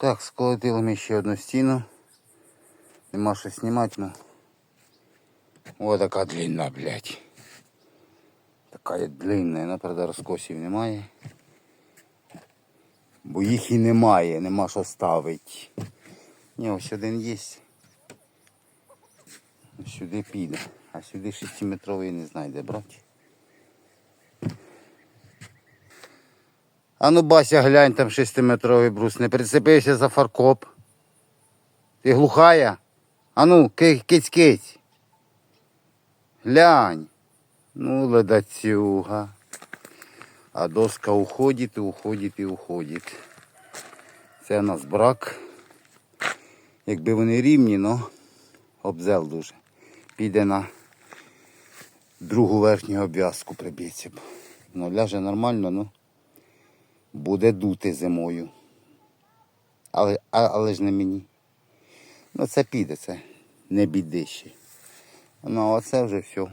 Так, сколотили ми ще одну стіну. Нема що знімати, ну. О, така длинна, блядь. Така є длинна, вона, правда, розкосів немає. Бо їх і немає, нема що ставити. Ні, ось один є. Сюди піде. А сюди 6-метровий не знаю, де брати. А ну Бася, глянь, там 6-метровий брус. Не прицепився за фаркоп. Ти глухая? А ну, киць киць. Глянь. Ну, ледацюга. А доска уходить уходить і уходить. Це у нас брак. Якби вони рівні, но обзел дуже. Піде на другу верхню обв'язку приб'ється. Ну, ляже нормально, ну буде дути зимою. Але, але ж не мені. Ну це піде, це не біди ще. Ну, а оце вже все.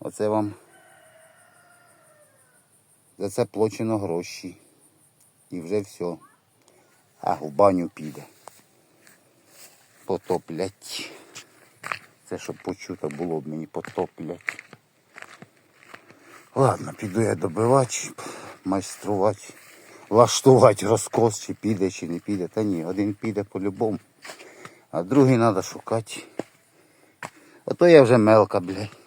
Оце вам за це плачено гроші. І вже все. А в баню піде. Потоплять. Це щоб почуто було б мені потоплять. Ладно, піду я добивати, майструвати, влаштувати розкос, чи піде, чи не піде. Та ні, один піде по-любому, а другий треба шукати. Ото я вже мелка, блядь.